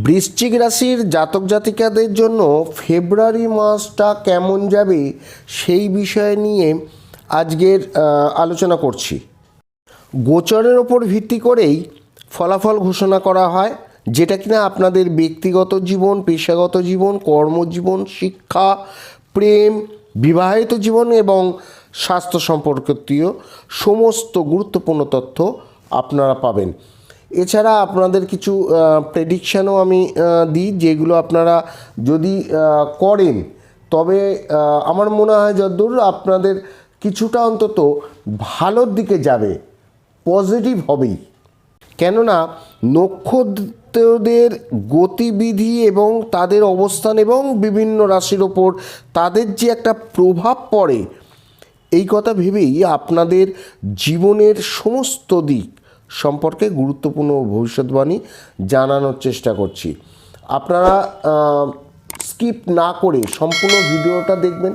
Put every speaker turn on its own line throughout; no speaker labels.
বৃশ্চিক রাশির জাতক জাতিকাদের জন্য ফেব্রুয়ারি মাসটা কেমন যাবে সেই বিষয় নিয়ে আজকের আলোচনা করছি। গোচরের ওপর ভিত্তি করেই ফলাফল ঘোষণা করা হয়, যেটা কিনা আপনাদের ব্যক্তিগত জীবন, পেশাগত জীবন, কর্মজীবন, শিক্ষা, প্রেম, বিবাহিত জীবন এবং স্বাস্থ্য সম্পর্কিত সমস্ত গুরুত্বপূর্ণ তথ্য আপনারা পাবেন। এছাড়া আপনাদের কিছু প্রেডিকশানও আমি দিই, যেগুলো আপনারা যদি করেন। তবে আমার মনে হয় যদ্দূর আপনাদের কিছুটা অন্তত ভালোর দিকে যাবে পজিটিভ হবেই। কেননা, নক্ষত্রদের গতিবিধি এবং তাদের অবস্থান এবং বিভিন্ন রাশির ওপর তাদের যে একটা প্রভাব পড়ে, এই কথা ভেবেই আপনাদের জীবনের সমস্ত দিক সম্পর্কে গুরুত্বপূর্ণ ভবিষ্যৎবাণী জানানোর চেষ্টা করছি। আপনারা স্কিপ না করে সম্পূর্ণ ভিডিওটা দেখবেন।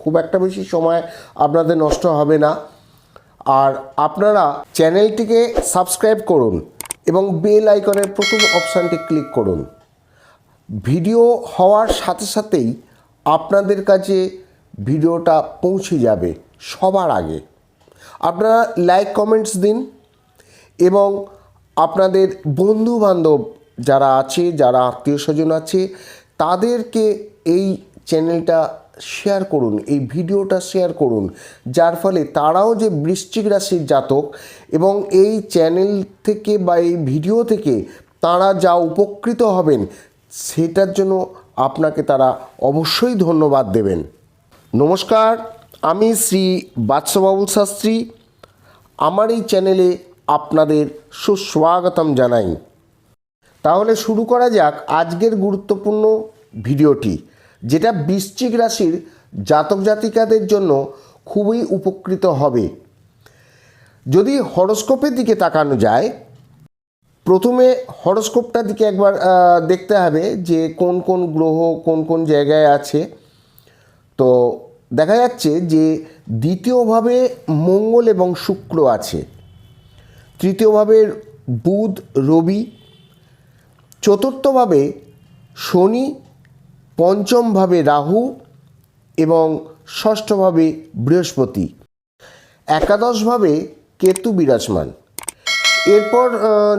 খুব একটা বেশি সময় আপনাদের নষ্ট হবে না। আর আপনারা চ্যানেলটিকে সাবস্ক্রাইব করুন এবং বেল আইকনের প্রথম অপশানটি ক্লিক করুন। ভিডিও হওয়ার সাথে সাথেই আপনাদের কাছে ভিডিওটা পৌঁছে যাবে সবার আগে। আপনারা লাইক, কমেন্টস দিন। এবং আপনাদের বন্ধু বান্ধব যারা আছে, যারা আত্মীয় স্বজন আছে, তাদেরকে এই চ্যানেলটা শেয়ার করুন, এই ভিডিওটা শেয়ার করুন। যার ফলে তারাও যে বৃশ্চিক রাশির জাতক এবং এই চ্যানেল থেকে বা এই ভিডিও থেকে তারা যা উপকৃত হবেন, সেটার জন্য আপনাকে তারা অবশ্যই ধন্যবাদ দেবেন। নমস্কার, আমি শ্রী বাদশাবাবুল শাস্ত্রী। আমার এই চ্যানেলে আপনাদের সুস্বাগতম জানাই। তাহলে শুরু করা যাক আজকের গুরুত্বপূর্ণ ভিডিওটি, যেটা বৃশ্চিক রাশির জাতক জাতিকাদের জন্য খুবই উপকৃত হবে। যদি হরস্কোপের দিকে তাকানো যায়, প্রথমে হরস্কোপটার দিকে একবার দেখতে হবে যে কোন কোন গ্রহ কোন কোন জায়গায় আছে। তো দেখা যাচ্ছে যে দ্বিতীয়ভাবে মঙ্গল এবং শুক্র আছে। তৃতীয়ভাবে বুধ, রবি। চতুর্থভাবে শনি, পঞ্চমভাবে রাহু এবং ষষ্ঠভাবে বৃহস্পতি। একাদশভাবে কেতু বিরাজমান। এরপর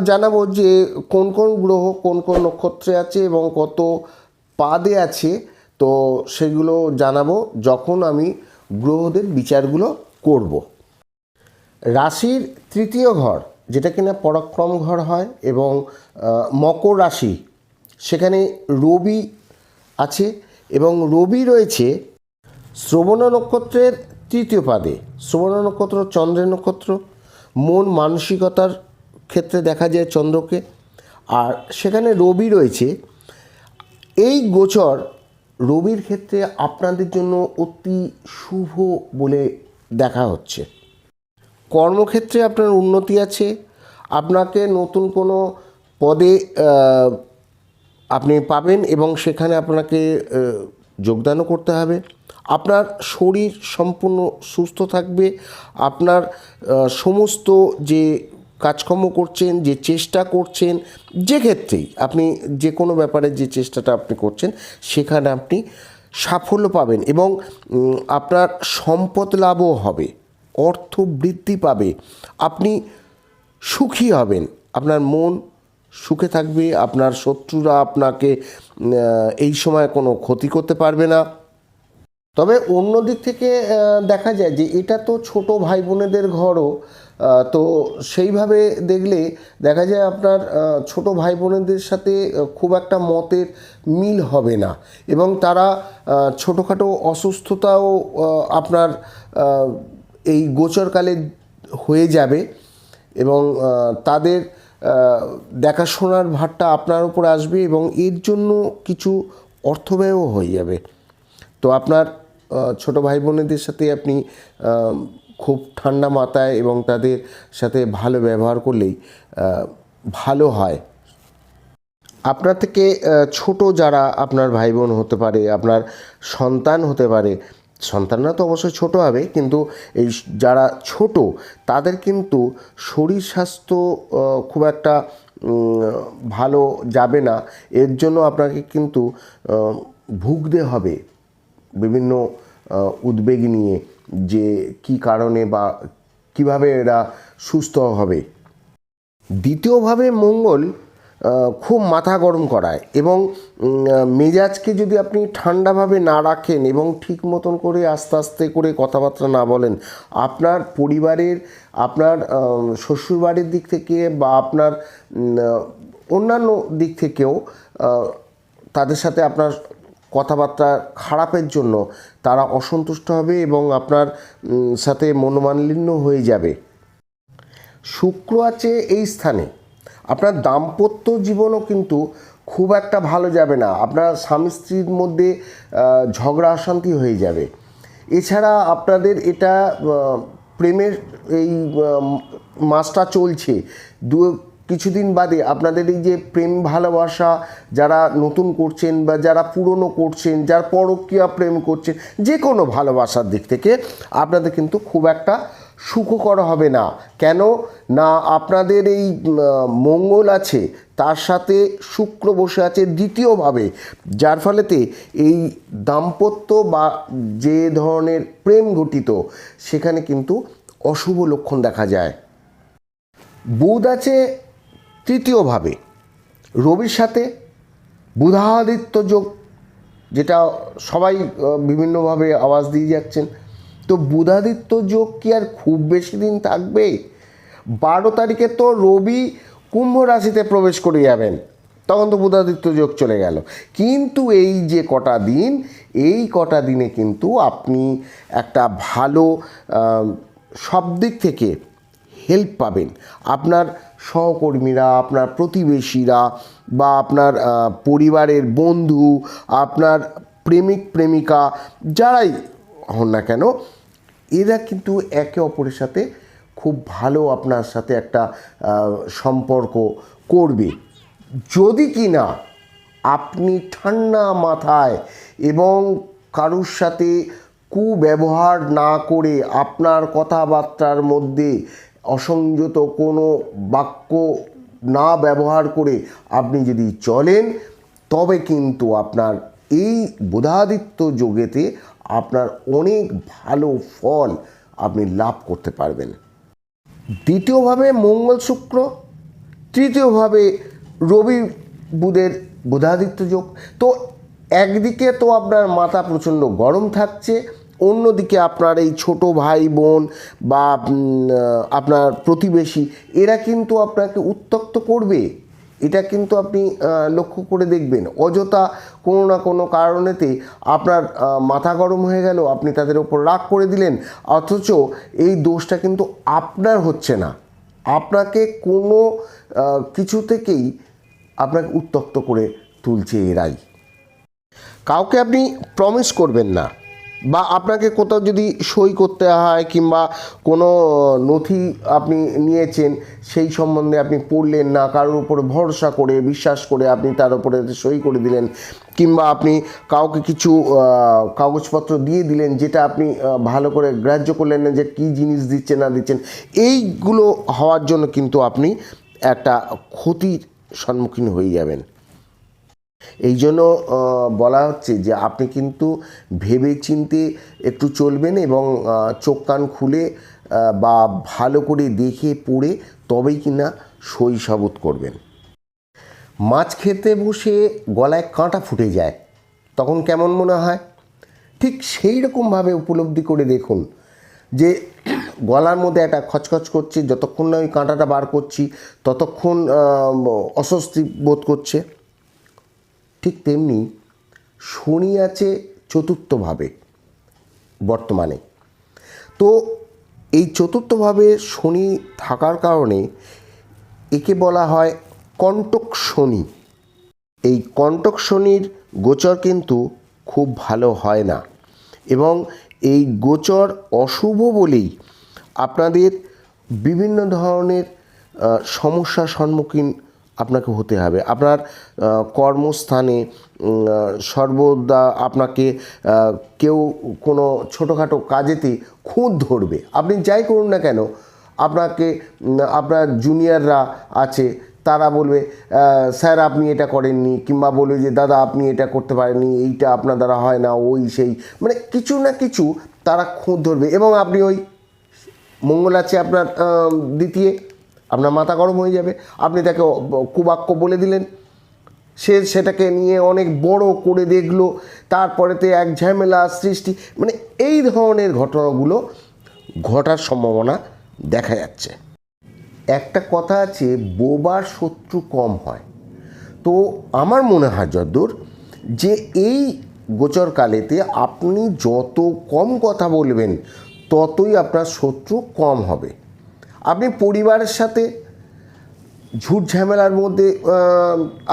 জানাব যে কোন কোন গ্রহ কোন কোন নক্ষত্রে আছে এবং কত পাদে আছে। তো সেগুলো জানাব যখন আমি গ্রহদের বিচারগুলো করব। রাশির তৃতীয় ঘর। যেটা কিনা পরাক্রম ঘর হয় এবং মকর রাশি, সেখানে রবি আছে এবং রবি রয়েছে শ্রবণ নক্ষত্রের তৃতীয় পাদে। শ্রবণ নক্ষত্র চন্দ্রের নক্ষত্র। মন মানসিকতার ক্ষেত্রে দেখা যায় চন্দ্রকে। আর সেখানে রবি রয়েছে। এই গোচর রবির ক্ষেত্রে আপনাদের জন্য অতি শুভ বলে দেখা হচ্ছে। কর্মক্ষেত্রে আপনার উন্নতি আছে, আপনাকে নতুন কোনো পদে আপনি পাবেন এবং সেখানে আপনাকে যোগদানও করতে হবে। আপনার শরীর সম্পূর্ণ সুস্থ থাকবে, আপনার সমস্ত যে কাজকর্ম করছেন, যে চেষ্টা করছেন, যে ক্ষেত্রেই আপনি যে কোনো ব্যাপারে যে চেষ্টাটা আপনি করছেন, সেখানে আপনি সাফল্য পাবেন এবং আপনার সম্পদ লাভও হবে। অর্থ বৃদ্ধি পাবে। আপনি সুখী হবেন। আপনার মন সুখে থাকবে। আপনার শত্রুরা আপনাকে এই সময় কোনো ক্ষতি করতে পারবে না। তবে অন্য দিক থেকে দেখা যায় যে এটা তো ছোট ভাই বোনেদের ঘরও তো সেইভাবে দেখলে দেখা যায় আপনার ছোট ভাই বোনেদের সাথে খুব একটা মতের মিল হবে না। এবং তারা ছোটোখাটো অসুস্থতাও আপনার এই গোচরকালে হয়ে যাবে এবং তাদের দেখাশোনার ভারটা আপনার উপর আসবে এবং এর জন্য কিছু অর্থ ব্যয়ও হয়ে যাবে। তো আপনার ছোট ভাই বোনেদের সাথে আপনি খুব ঠান্ডা মাথায় এবং তাদের সাথে ভালো ব্যবহার করলেই ভালো হয়। আপনার থেকে ছোট যারা আপনার ভাই বোন হতে পারে, আপনার সন্তান হতে পারে সন্তানরা তো অবশ্যই ছোট হবে, কিন্তু এই যারা ছোট, তাদের কিন্তু শরীর স্বাস্থ্য খুব একটা ভালো যাবে না। এর জন্য আপনাকে কিন্তু ভুগতে হবে। বিভিন্ন উদ্বেগ নিয়ে যে কি কারণে বা কীভাবে এরা সুস্থ হবে। দ্বিতীয়ভাবে মঙ্গল খুব মাথা গরম করায় এবং মেজাজকে যদি আপনি ঠান্ডাভাবে না রাখেন এবং ঠিক মতন করে আস্তে আস্তে করে কথাবার্তা না বলেন, আপনার পরিবারের, আপনার শ্বশুরবাড়ির দিক থেকে বা আপনার অন্যান্য দিক থেকেও তাদের সাথে আপনার কথাবার্তা খারাপের জন্য তারা অসন্তুষ্ট হবে এবং আপনার সাথে মনোমালিন্য হয়ে যাবে। শুক্র আছে এই স্থানে। আপনার দাম্পত্য জীবনও কিন্তু খুব একটা ভালো যাবে না। আপনার স্বামী স্ত্রীর মধ্যে ঝগড়া, অশান্তি হয়ে যাবে। এছাড়া আপনাদের এটা প্রেমের এই মাসটা চলছে। দু, কিছুদিন বাদে আপনাদের এই যে প্রেম ভালোবাসা যারা নতুন করছেন বা যারা পুরনো করছেন, যার পরকীয়া প্রেম করছেন যে কোনো ভালোবাসার দিক থেকে আপনাদের কিন্তু খুব একটা সুখকর হবে না। কেন? না, আপনাদের এই মঙ্গল আছে, তার সাথে শুক্র বসে আছে দ্বিতীয়ভাবে, যার ফলেতে এই দাম্পত্য বা যে ধরনের প্রেম ঘটিত, সেখানে কিন্তু অশুভ লক্ষণ দেখা যায়। বুধ আছে তৃতীয়ভাবে, রবির সাথে বুধাদিত্য যোগ, যেটা সবাই বিভিন্নভাবে আওয়াজ দিয়ে যাচ্ছেন। তো বুধাদিত্য যোগ কি আর খুব বেশি দিন থাকবে? বারো তারিখে তো রবি কুম্ভ রাশিতে প্রবেশ করে যাবেন। তখন তো বুধাদিত্য যোগ চলে গেল। কিন্তু এই যে কটা দিন, এই কটা দিনে কিন্তু আপনি একটা ভালো সব দিক থেকে হেল্প পাবেন। আপনার সহকর্মীরা, আপনার প্রতিবেশীরা বা আপনার পরিবারের বন্ধু, আপনার প্রেমিক, প্রেমিকা, যারাই হন না কেন এরা কিন্তু একে অপরের সাথে খুব ভালো আপনার সাথে একটা সম্পর্ক করবে। যদি কি না আপনি ঠান্ডা মাথায় এবং কারুর সাথে কুব্যবহার না করে আপনার কথাবার্তার মধ্যে অসংযত কোনো বাক্য না ব্যবহার করে আপনি যদি চলেন, তবে কিন্তু আপনার এই বুধাদিত্য যোগেতে আপনার অনেক ভালো ফল আপনি লাভ করতে পারবেন। দ্বিতীয়ভাবে মঙ্গল শুক্র, তৃতীয়ভাবে রবি বুধের বুধাদিত্য যোগ। তো একদিকে তো আপনার মাথা প্রচণ্ড গরম থাকছে, অন্যদিকে আপনার এই ছোট ভাই বোন বা আপনার প্রতিবেশী, এরা কিন্তু আপনাকে উত্তক্ত করবে। এটা কিন্তু আপনি লক্ষ্য করে দেখবেন। অযথা কোনো না কোনো কারণেতে আপনার মাথা গরম হয়ে গেল, আপনি তাদের ওপর রাগ করে দিলেন, অথচ এই দোষটা কিন্তু আপনার হচ্ছে না। আপনাকে কোনো কিছু থেকেই আপনাকে উত্তক্ত করে তুলছে এরাই। কাউকে আপনি প্রমিস করবেন না। বা আপনাকে কোথাও যদি সই করতে হয় কিংবা কোনো নথি আপনি নিয়েছেন, সেই সম্বন্ধে আপনি পড়লেন না, কারোর উপর ভরসা করে, বিশ্বাস করে আপনি তার উপরে সই করে দিলেন কিংবা আপনি কাউকে কিছু কাগজপত্র দিয়ে দিলেন যেটা আপনি ভালো করে গ্রাহ্য করলেন না যে কী জিনিস দিচ্ছে না দিচ্ছেন, এইগুলো হওয়ার জন্য কিন্তু আপনি একটা ক্ষতির সম্মুখীন হয়ে যাবেন। এই জন্য বলা হচ্ছে যে আপনি কিন্তু ভেবে চিনতে একটু চলবেন এবং চোখ কান খুলে বা ভালো করে দেখে পড়ে তবেই কিনা সই সাবুত করবেন। মাছ খেতে বসে গলায় কাঁটা ফুটে যায়, তখন কেমন মনে হয়? ঠিক সেই রকমভাবে উপলব্ধি করে দেখুন যে গলার মধ্যে একটা খচখচ করছে, যতক্ষণ না ওই কাঁটাটা বার করছি, ততক্ষণ অস্বস্তি বোধ করছে। ঠিক তেমনি শনি আছে চতুর্থভাবে বর্তমানে। তো এই চতুর্থভাবে শনি থাকার কারণে একে বলা হয় কণ্টক শনি। এই কণ্টক শনির গোচর কিন্তু খুব ভালো হয় না এবং এই গোচর অশুভ বলেই আপনাদের বিভিন্ন ধরনের সমস্যার সম্মুখীন আপনাকে হতে হবে। আপনার কর্মস্থানে সর্বদা আপনাকে কেউ কোনো ছোটোখাটো কাজেতে খুঁত ধরবে। আপনি যাই করুন না কেন, আপনাকে আপনার জুনিয়ররা আছে, তারা বলবে স্যার, আপনি এটা করেননি কিংবা বলবে যে, দাদা, আপনি এটা করতে পারেননি, এইটা আপনার দ্বারা হয় না, ওই সেই। মানে কিছু না কিছু তারা খুঁত ধরবে এবং আপনি ওই মঙ্গল আছে আপনার দ্বিতীয়। আপনার মাথা গরম হয়ে যাবে। আপনি তাকে কুবাক্য বলে দিলেন। সে সেটাকে নিয়ে অনেক বড় করে দেখল। তারপরেতে এক ঝামেলা সৃষ্টি। মানে এই ধরনের ঘটনাগুলো ঘটার সম্ভাবনা দেখা যাচ্ছে। একটা কথা আছে, বোবার শত্রু কম হয়। তো আমার মনে হয় যদ্দূর, যে এই গোচরকালেতে আপনি যত কম কথা বলবেন, ততই আপনার শত্রু কম হবে। আপনি পরিবারের সাথে ঝুট ঝামেলার মধ্যে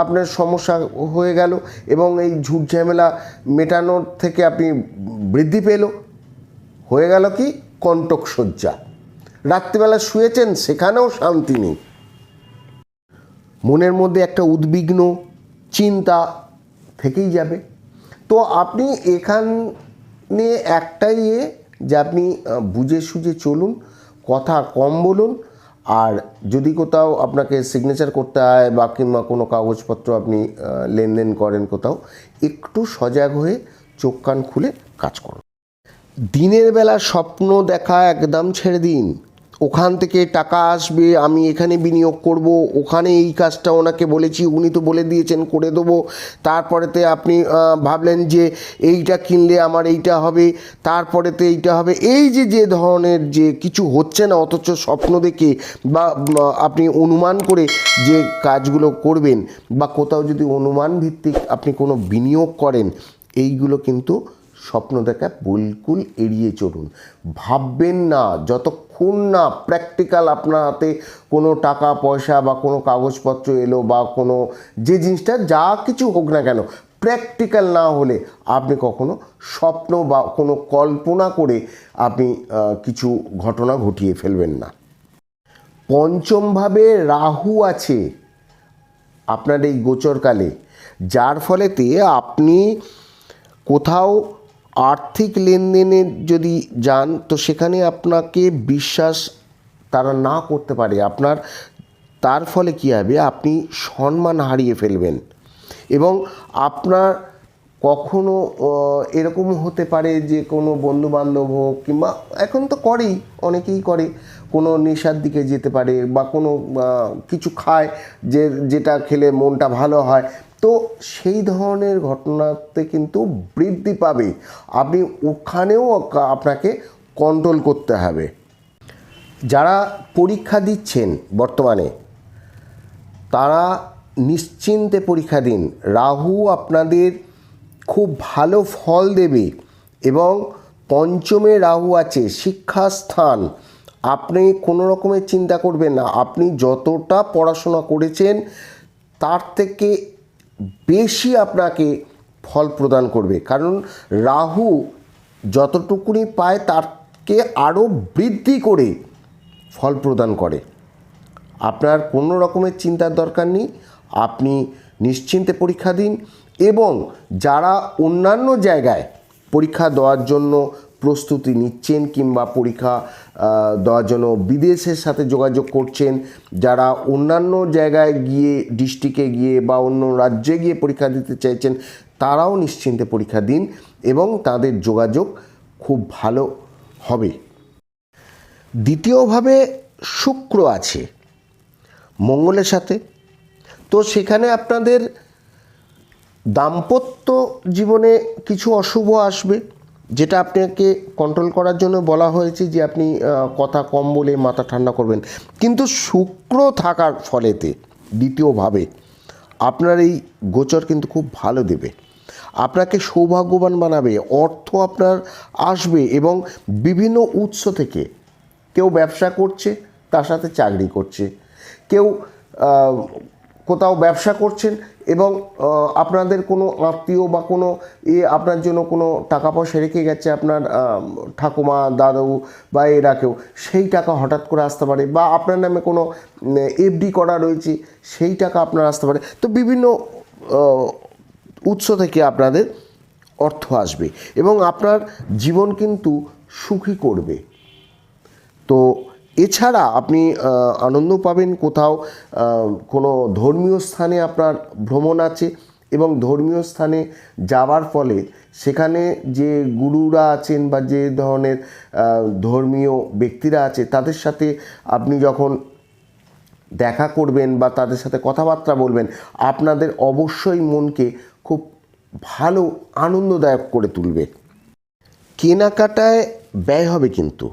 আপনার সমস্যা হয়ে গেল এবং এই ঝুট ঝামেলা মেটানোর থেকে আপনি বৃদ্ধি পেল। হয়ে গেল কি? কণ্টক শয্যা রাত্রিবেলা শুয়েছেন, সেখানেও শান্তি নেই। মনের মধ্যে একটা উদ্বিগ্ন চিন্তা থেকেই যাবে। তো আপনি এখানে একটাই যে আপনি বুঝে সুঝে চলুন। কথা কম বলুন, আর যদি কোথাও আপনাকে সিগনেচার করতে হয় বা কিংবা কোনো কাগজপত্র আপনি লেনদেন করেন কোথাও, একটু সজাগ হয়ে চোখ কান খুলে কাজ করুন। দিনের বেলা স্বপ্ন দেখা একদম ছেড়ে দিন। ওখান থেকে টাকা আসবে, আমি এখানে বিনিয়োগ করব, ওখানে এই কাজটা ওনাকে বলেছি, উনি তো বলে দিয়েছেন করে দেবো। তারপরেতে আপনি ভাবলেন যে এইটা কিনলে আমার এইটা হবে, তারপরেতে এইটা হবে। এই যে যে ধরনের যে কিছু হচ্ছে না, অথচ স্বপ্ন দেখে বা আপনি অনুমান করে যে কাজগুলো করবেন, বা কোথাও যদি অনুমান ভিত্তিক আপনি কোনো বিনিয়োগ করেন, এইগুলো কিন্তু স্বপ্ন দেখা বিলকুল এড়িয়ে চলুন। ভাববেন না, যতক্ষণ না প্র্যাকটিক্যাল আপনার হাতে কোনো টাকা, পয়সা বা কোনো কাগজপত্র এলো বা কোনো যে জিনিসটা যা কিছু হোক না কেন প্র্যাকটিক্যাল না হলে আপনি কখনো স্বপ্ন বা কোনো কল্পনা করে আপনি কিছু ঘটনা ঘটিয়ে ফেলবেন না। পঞ্চমভাবে রাহু আছে আপনার এই গোচরকালে, যার ফলেতে আপনি কোথাও আর্থিক লেনদেনে যদি যান, তো সেখানে আপনাকে বিশ্বাস তারা না করতে পারে। আপনার, তার ফলে কী হবে? আপনি সম্মান হারিয়ে ফেলবেন। এবং আপনার কখনো এরকম হতে পারে যে কোনো বন্ধুবান্ধব হোক কিংবা এখন তো করেই, অনেকেই করে। কোনো নেশার দিকে যেতে পারে বা কোনো কিছু খায় যে, যেটা খেলে মনটা ভালো হয়। তো সেই ধরনের ঘটনাতে কিন্তু বৃদ্ধি পাবে। আপনি ওখানেও আপনাকে কন্ট্রোল করতে হবে। যারা পরীক্ষা দিচ্ছেন বর্তমানে, তারা নিশ্চিন্তে পরীক্ষা দিন। রাহু আপনাদের খুব ভালো ফল দেবে এবং পঞ্চমে রাহু আছে শিক্ষাস্থান আপনি কোনো রকমের চিন্তা করবেন না। আপনি যতটা পড়াশোনা করেছেন, তার থেকে বেশি আপনাকে ফল প্রদান করবে। কারণ রাহু যতটুকুনি পায় তারকে আরও বৃদ্ধি করে ফল প্রদান করে। আপনার কোনো রকমের চিন্তার দরকার নেই, আপনি নিশ্চিন্তে পরীক্ষা দিন এবং যারা অন্যান্য জায়গায় পরীক্ষা দেওয়ার জন্য প্রস্তুতি নিচ্ছেন কিংবা পরীক্ষা দেওয়ার জন্য বিদেশের সাথে যোগাযোগ করছেন। যারা অন্যান্য জায়গায় গিয়ে, ডিস্ট্রিক্টে গিয়ে বা অন্য রাজ্যে গিয়ে পরীক্ষা দিতে চাইছেন, তারাও নিশ্চিন্তে পরীক্ষা দিন এবং তাদের যোগাযোগ খুব ভালো হবে। দ্বিতীয়ভাবে শুক্র আছে, মঙ্গলের সাথে। তো সেখানে আপনাদের দাম্পত্য জীবনে কিছু অশুভ আসবে। যেটা আপনাকে কন্ট্রোল করার জন্য বলা হয়েছে যে আপনি কথা কম বলে মাথা ঠান্ডা করবেন। কিন্তু শুক্র থাকার ফলেতে দ্বিতীয়ভাবে আপনার এই গোচর কিন্তু খুব ভালো দেবে। আপনাকে সৌভাগ্যবান বানাবে, অর্থ আপনার আসবে এবং বিভিন্ন উৎস থেকে কেউ ব্যবসা করছে, তার সাথে চাকরি করছে। কেউ কোথাও ব্যবসা করছেন এবং আপনাদের কোনো আত্মীয় বা কোনো এ আপনার জন্য কোনো টাকা পয়সা রেখে গেছে আপনার ঠাকুমা, দাদু বা এরা কেউ, সেই টাকা হঠাৎ করে আসতে পারে বা আপনার নামে কোনো এফডি করা রয়েছে, সেই টাকা আপনার আসতে পারে। তো বিভিন্ন উৎস থেকে আপনাদের অর্থ আসবে এবং আপনার জীবন কিন্তু সুখী করবে। তো এছাড়া আপনি আনন্দ পাবেন কোথাও কোনো ধর্মীয় স্থানে আপনার ভ্রমণ আছে এবং ধর্মীয় স্থানে যাওয়ার ফলে সেখানে যে গুরুরা আছেন বা যে ধরনের ধর্মীয় ব্যক্তিরা আছে, তাদের সাথে আপনি যখন দেখা করবেন বা তাদের সাথে কথাবার্তা বলবেন, আপনাদের অবশ্যই মনকে খুব ভালো, আনন্দদায়ক করে তুলবে। কেনাকাটায় ব্যয় হবে কিন্তু।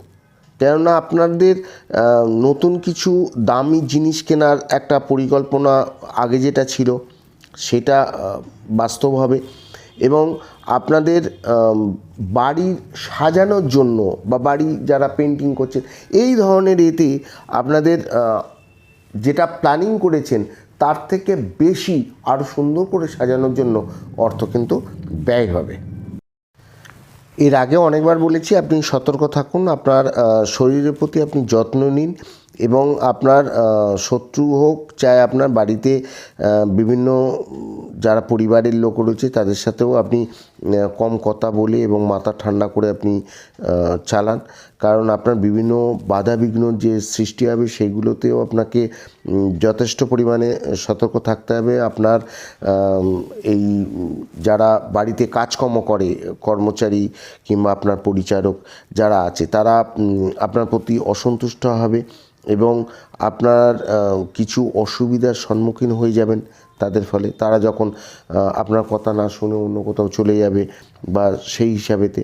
কেননা আপনাদের নতুন কিছু দামি জিনিস কেনার একটা পরিকল্পনা আগে যেটা ছিল, সেটা বাস্তব হবে। এবং আপনাদের বাড়ি সাজানোর জন্য বা বাড়ি যারা পেন্টিং করছেন এই ধরনের এতে আপনাদের যেটা প্ল্যানিং করেছেন, তার থেকে বেশি আরও সুন্দর করে সাজানোর জন্য অর্থ কিন্তু ব্যয় হবে। এর আগে অনেকবার বলেছি আপনি সতর্ক থাকুন আপনার শরীরের প্রতি আপনি যত্ন নিন। এবং আপনার শত্রু হোক, চাই আপনার বাড়িতে বিভিন্ন, যারা পরিবারের লোক রয়েছে, তাদের সাথেও আপনি কম কথা বলে এবং মাথা ঠান্ডা করে আপনি চালান। কারণ আপনার বিভিন্ন বাধা বিঘ্ন যে সৃষ্টি হবে সেইগুলোতেও আপনাকে যথেষ্ট পরিমাণে সতর্ক থাকতে হবে। আপনার এই, যারা বাড়িতে কাজকর্ম করে, কর্মচারী কিংবা আপনার পরিচারক যারা আছে, তারা আপনার প্রতি অসন্তুষ্ট হবে। এবং আপনার কিছু অসুবিধার সম্মুখীন হয়ে যাবেন তাদের ফলে। তারা যখন আপনার কথা না শুনে অন্য কোথাও চলে যাবে বা সেই হিসাবেতে।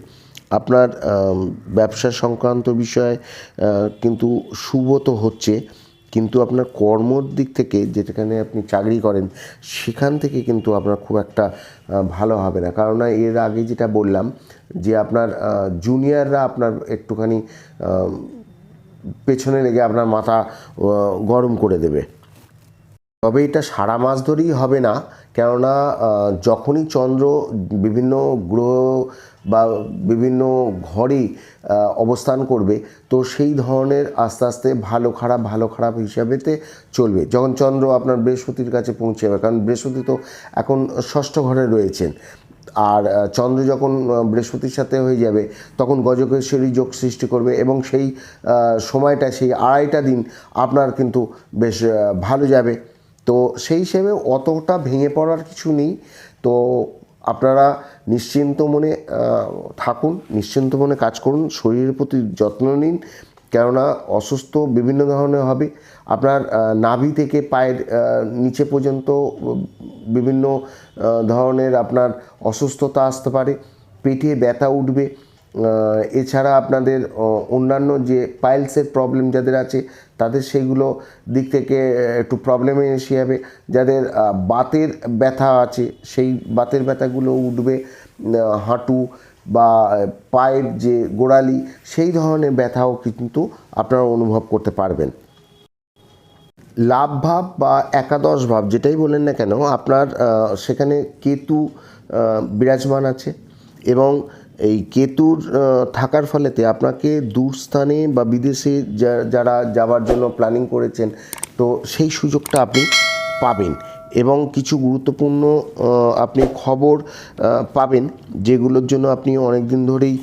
আপনার ব্যবসা সংক্রান্ত বিষয়ে কিন্তু শুভ তো হচ্ছে, কিন্তু আপনার কর্মর দিক থেকে যেখানে আপনি চাকরি করেন, সেখান থেকে কিন্তু আপনার খুব একটা ভালো হবে না। কারণ এর আগে যেটা বললাম, যে আপনার জুনিয়ররা আপনার একটুখানি পেছনে লেগে আপনার মাথা গরম করে দেবে। তবে এটা সারা মাস ধরেই হবে না, কেননা যখনই চন্দ্র বিভিন্ন গ্রহ বা বিভিন্ন ঘরে অবস্থান করবে, তো সেই ধরনের আস্তে আস্তে ভালো খারাপ ভালো খারাপ হিসাবেতে চলবে। যখন চন্দ্র আপনার বৃহস্পতির কাছে পৌঁছে যাবে কারণ বৃহস্পতি তো এখন ষষ্ঠ ঘরে রয়েছেন আর চন্দ্র যখন বৃহস্পতির সাথে হয়ে যাবে, তখন গজকেশ্বরী যোগ সৃষ্টি করবে এবং সেই সময়টা, সেই আড়াইটা দিন আপনার কিন্তু বেশ ভালো যাবে। তো সেই হিসেবে অতটা ভেঙে পড়ার কিছু নেই। তো আপনারা নিশ্চিন্ত মনে থাকুন, নিশ্চিন্ত মনে কাজ করুন, শরীরের প্রতি যত্ন নিন। কেননা অসুস্থ বিভিন্ন ধরনের হবে। আপনার নাভি থেকে পায়ের নিচে পর্যন্ত বিভিন্ন ধরনের আপনার অসুস্থতা আসতে পারে, পেটে ব্যথা উঠবে এছাড়া আপনাদের অন্যান্য যে পাইলসের প্রবলেম যাদের আছে, তাদের সেইগুলো দিক থেকে একটু প্রবলেমে এসে যাবে। যাদের বাতের ব্যথা আছে, সেই বাতের ব্যথাগুলো উঠবে হাঁটু বা পায়ের যে গোড়ালি, সেই ধরনের ব্যথাও কিন্তু আপনারা অনুভব করতে পারবেন। লাভ ভাব বা একাদশ ভাব, যেটাই বলেন না কেন, আপনার সেখানে কেতু বিরাজমান আছে এবং এই কেতুর থাকার ফলেতে আপনাকে দূর স্থানে বা বিদেশে যারা যাওয়ার জন্য প্ল্যানিং করেছেন, তো সেই সুযোগটা আপনি পাবেন। এবং কিছু গুরুত্বপূর্ণ আপনি খবর পাবেন যেগুলোর জন্য আপনি অনেক দিন ধরেই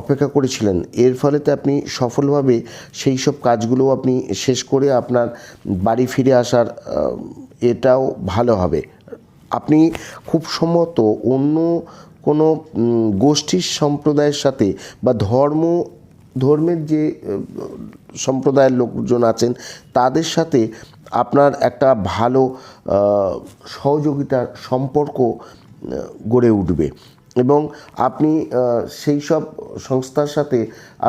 অপেক্ষা করেছিলেন। এর ফলেতে আপনি সফলভাবে সেই সব কাজগুলো আপনি শেষ করে আপনার বাড়ি ফিরে আসার এটাও ভালো হবে। আপনি খুব সম্ভবত অন্য কোনো গোষ্ঠীর সম্প্রদায়ের সাথে বা ধর্ম, ধর্মের যে সম্প্রদায়ের লোকজন আছেন, তাদের সাথে আপনার একটা ভালো সহযোগিতার সম্পর্ক গড়ে উঠবে। এবং আপনি সেই সব সংস্থার সাথে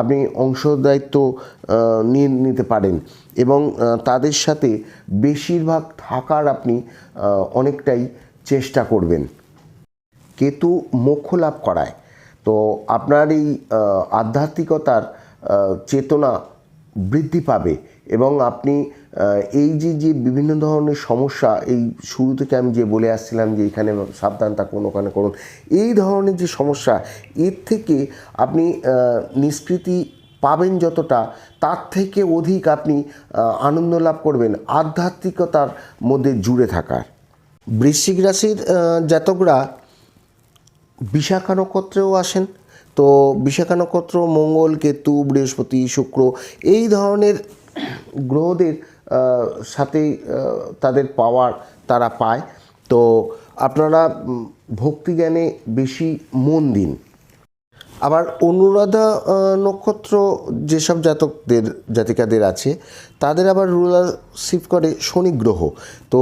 আপনি অংশদায়িত্ব নিয়ে নিতে পারেন। এবং তাদের সাথে বেশিরভাগ থাকার আপনি অনেকটাই চেষ্টা করবেন। কেতু মোক্ষ লাভ করায়। তো আপনার এই আধ্যাত্মিকতার চেতনা বৃদ্ধি পাবে এবং আপনি এই যে যে বিভিন্ন ধরনের সমস্যা, এই শুরু থেকে আমি যে বলে আসছিলাম যে এখানে সাবধান থাকুন, ওখানে করুন, এই ধরনের যে সমস্যা, এর থেকে আপনি নিষ্কৃতি পাবেন যতটা, তার থেকে অধিক আপনি আনন্দ লাভ করবেন আধ্যাত্মিকতার মধ্যে জুড়ে থাকার। বৃশ্চিক রাশির জাতকরা বিশাখা নক্ষত্রেও আসেন তো বিশাখা নক্ষত্র মঙ্গল, কেতু, বৃহস্পতি, শুক্র এই ধরনের গ্রহদের সাথে তাদের পাওয়ার তারা পায়। তো আপনারা ভক্তিজ্ঞানে বেশি মন দিন। আবার অনুরাধা নক্ষত্র যেসব জাতকদের, জাতিকাদের আছে, তাদের আবার রুলারশিপ করে শনি গ্রহ। তো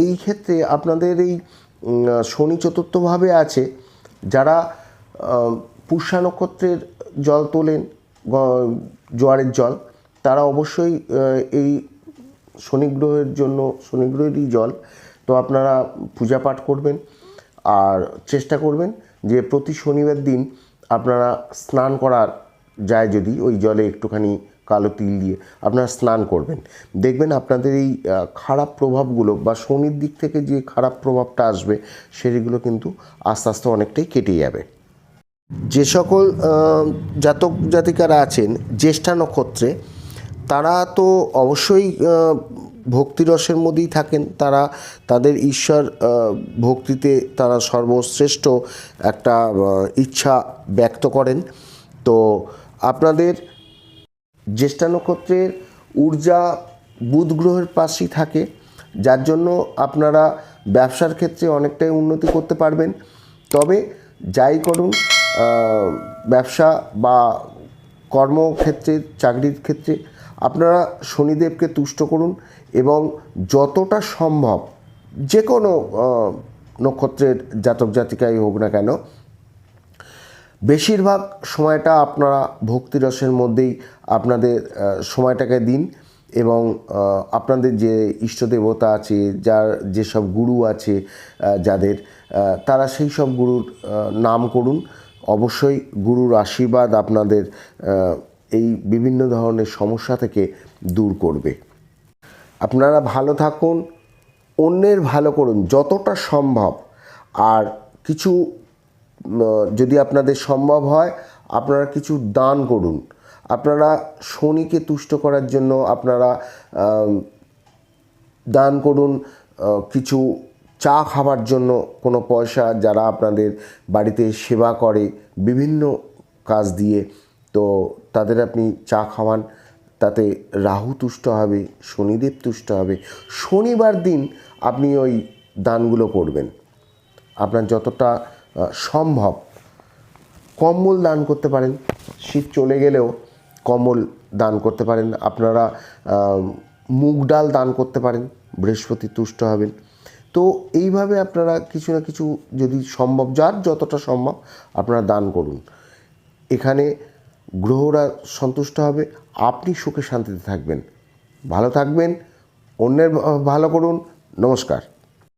এই ক্ষেত্রে আপনাদের এই শনি চতুর্থভাবে আছে, যারা পুষ্যা নক্ষত্রের জল তোলেন জোয়ারের জল। তারা অবশ্যই এই শনিগ্রহের জন্য, শনিগ্রহেরই জল। তো আপনারা পূজা পাঠ করবেন আর চেষ্টা করবেন যে প্রতি শনিবার দিন আপনারা স্নান করার যায় যদি ওই জলে একটুখানি কালো তিল দিয়ে আপনারা স্নান করবেন। দেখবেন আপনাদের এই খারাপ প্রভাবগুলো বা শনির দিক থেকে যে খারাপ প্রভাবটা আসবে, সেগুলো কিন্তু আস্তে আস্তে অনেকটাই কেটে যাবে। যে সকল জাতক জাতিকারা আছেন জ্যেষ্ঠা নক্ষত্রে, তারা তো অবশ্যই ভক্তিরসের মধ্যেই থাকেন। তারা তাদের ঈশ্বর ভক্তিতে তারা সর্বশ্রেষ্ঠ একটা ইচ্ছা ব্যক্ত করেন। তো আপনাদের জ্যেষ্ঠা নক্ষত্রের ঊর্জা বুধ গ্রহের পাশেই থাকে, যার জন্য আপনারা ব্যবসার ক্ষেত্রে অনেকটাই উন্নতি করতে পারবেন। তবে যাই করুন ব্যবসা বা কর্মক্ষেত্রে, চাকরির ক্ষেত্রে আপনারা শনিদেবকে তুষ্ট করুন এবং যতটা সম্ভব যে কোনো নক্ষত্রের জাতক জাতিকাই হোক না কেন, বেশিরভাগ সময়টা আপনারা ভক্তিরসের মধ্যেই আপনাদের সময়টাকে দিন এবং আপনাদের যে ইষ্ট দেবতা আছে, যার যেসব গুরু আছে যাদের তারা সেই সব গুরুর নাম করুন। অবশ্যই গুরুর আশীর্বাদ আপনাদের এই বিভিন্ন ধরনের সমস্যা থেকে দূর করবে। আপনারা ভালো থাকুন, অন্যের ভালো করুন, যতটা সম্ভব। আর কিছু যদি আপনাদের সম্ভব হয়, আপনারা কিছু দান করুন। আপনারা শনিকে তুষ্ট করার জন্য আপনারা দান করুন কিছু চা খাবার জন্য কোনো পয়সা যারা আপনাদের বাড়িতে সেবা করে বিভিন্ন কাজ দিয়ে, তো তাদের আপনি চা খাওয়ান। তাতে রাহু তুষ্ট হবে, শনিদেব তুষ্ট হবে। শনিবার দিন আপনি ওই দানগুলো করবেন। আপনার যতটা সম্ভব। কম্বল দান করতে পারেন। শীত চলে গেলেও কম্বল দান করতে পারেন। আপনারা মুগ ডাল দান করতে পারেন। বৃহস্পতি তুষ্ট হবেন। তো এইভাবে আপনারা কিছু না কিছু যদি সম্ভব, যার যতটা সম্ভব আপনারা দান করুন। এখানে গ্রহরা সন্তুষ্ট হবে, আপনি সুখে শান্তিতে থাকবেন। ভালো থাকবেন, অন্যের ভালো করুন। নমস্কার।